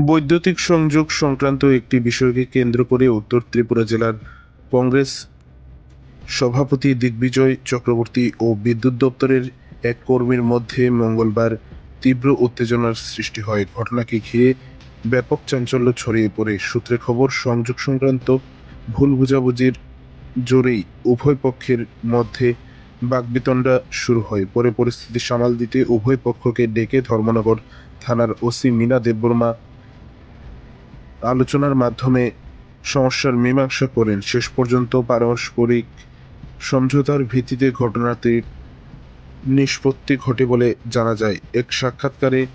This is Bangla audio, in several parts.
বৈদ্যুতিক সংযোগ সংক্রান্ত একটি বিষয়কে কেন্দ্র করে উত্তর ত্রিপুরা জেলার কংগ্রেস সভাপতি দিগ্বিজয় চক্রবর্তী ও বিদ্যুৎ দপ্তরের এক কর্মীর মধ্যে মঙ্গলবার তীব্র উত্তেজনার সৃষ্টি হয়। ঘটনাকে ঘিরে ব্যাপক চাঞ্চল্য ছড়িয়ে পড়ে। সূত্রে খবর, সংযোগ সংক্রান্ত ভুল বোঝাবুঝির জোরেই উভয় পক্ষের মধ্যে বাগবিতণ্ডা শুরু হয়। পরে পরিস্থিতি সামাল দিতে উভয় পক্ষকে ডেকে ধর্মনগর থানার ওসি মীনা দেববর্মা আলোচনার মাধ্যমে সমস্যার মীমাংসা করেন। শেষ পর্যন্ত পারস্পরিক সমঝোতার ভিত্তিতে ঘটনাটির নিষ্পত্তি ঘটে বলে জানা যায়। এক সাক্ষাৎকারে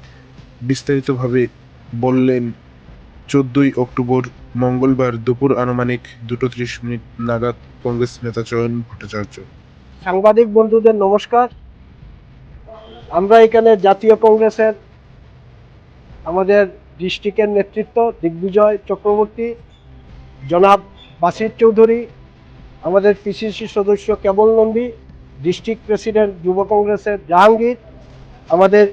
বিস্তারিতভাবে বললেন, চোদ্দই অক্টোবর মঙ্গলবার দুপুর আনুমানিক দুটো ত্রিশ মিনিট নাগাদ কংগ্রেস নেতা চয়ন ভট্টাচার্য। সাংবাদিক বন্ধুদের নমস্কার। আমরা এখানে জাতীয় কংগ্রেসের আমাদের ডিস্ট্রিক্টের নেতৃত্ব দিগ্বিজয় চক্রবর্তী জনাব বাসির চৌধুরী আমাদের পিসিসি সদস্য কেবল নন্দী ডিস্ট্রিক্ট প্রেসিডেন্ট যুব কংগ্রেসের জাহাঙ্গীর আমাদের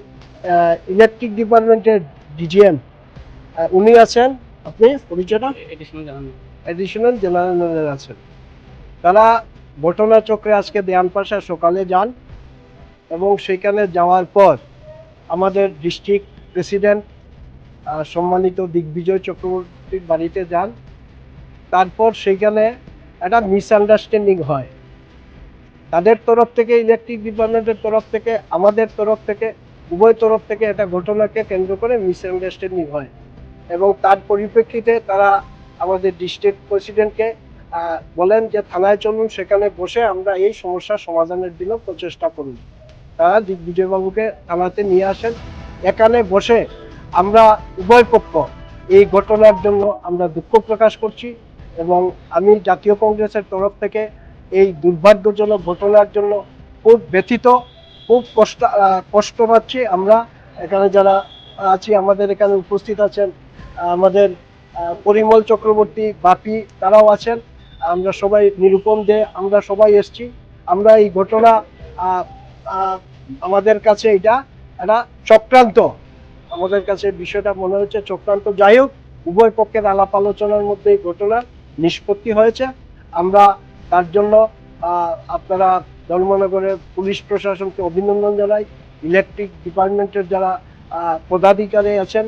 ইলেকট্রিক ডিপার্টমেন্টের ডিজিএম। উনি আছেন আপনি পরিচয়টা? অ্যাডিশনাল জেনারেল ম্যানেজার আছেন। তারা ঘটনাচক্রে আজকে দেয়ান পাশায় সকালে যান এবং সেখানে যাওয়ার পর আমাদের ডিস্ট্রিক্ট প্রেসিডেন্ট সম্মানিত দিগ্বিজয় চক্রবর্তীর বাড়িতে যান। তারপর সেখানে একটা মিসআন্ডারস্ট্যান্ডিং হয়। তাদের তরফ থেকে ইলেকট্রিক ডিপার্টমেন্টের তরফ থেকে, আমাদের তরফ থেকে, উভয় তরফ থেকে একটা ঘটনাকে কেন্দ্র করে মিসআন্ডারস্ট্যান্ডিং হয় এবং তার পরিপ্রেক্ষিতে তারা আমাদের ডিস্ট্রিক্ট প্রেসিডেন্টকে বলেন যে, থানায় চলুন, সেখানে বসে আমরা এই সমস্যার সমাধানের জন্য প্রচেষ্টা করুন তারা দিগ্বিজয়বাবুকে থানাতে নিয়ে আসেন। এখানে বসে আমরা উভয় পক্ষ এই ঘটনার জন্য আমরা দুঃখ প্রকাশ করছি এবং আমি জাতীয় কংগ্রেসের তরফ থেকে এই দুর্ভাগ্যজনক ঘটনার জন্য খুব ব্যথিত, খুব কষ্ট কষ্ট পাচ্ছি। আমরা এখানে যারা আছি, আমাদের এখানে উপস্থিত আছেন, আমাদের পরিমল চক্রবর্তী, বাপি, তারাও আছেন। আমরা সবাই নিরূপম দে, আমরা সবাই এসছি। আমরা এই ঘটনা আমাদের কাছে এটা একটা চক্রান্ত। আমাদের কাছে বিষয়টা মনে হচ্ছে চক্রান্ত। যাই হোক, উভয় পক্ষের আলাপ আলোচনার মধ্যে এই ঘটনার নিষ্পত্তি হয়েছে। আমরা তার জন্য আপনারা ধর্মনগরের পুলিশ প্রশাসনকে অভিনন্দন জানাই। ইলেকট্রিক ডিপার্টমেন্টের যারা পদাধিকারী আছেন,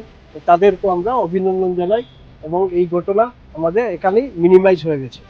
তাদেরকেও আমরা অভিনন্দন জানাই। এবং এই ঘটনা আমাদের এখানেই মিনিমাইজ হয়ে গেছে।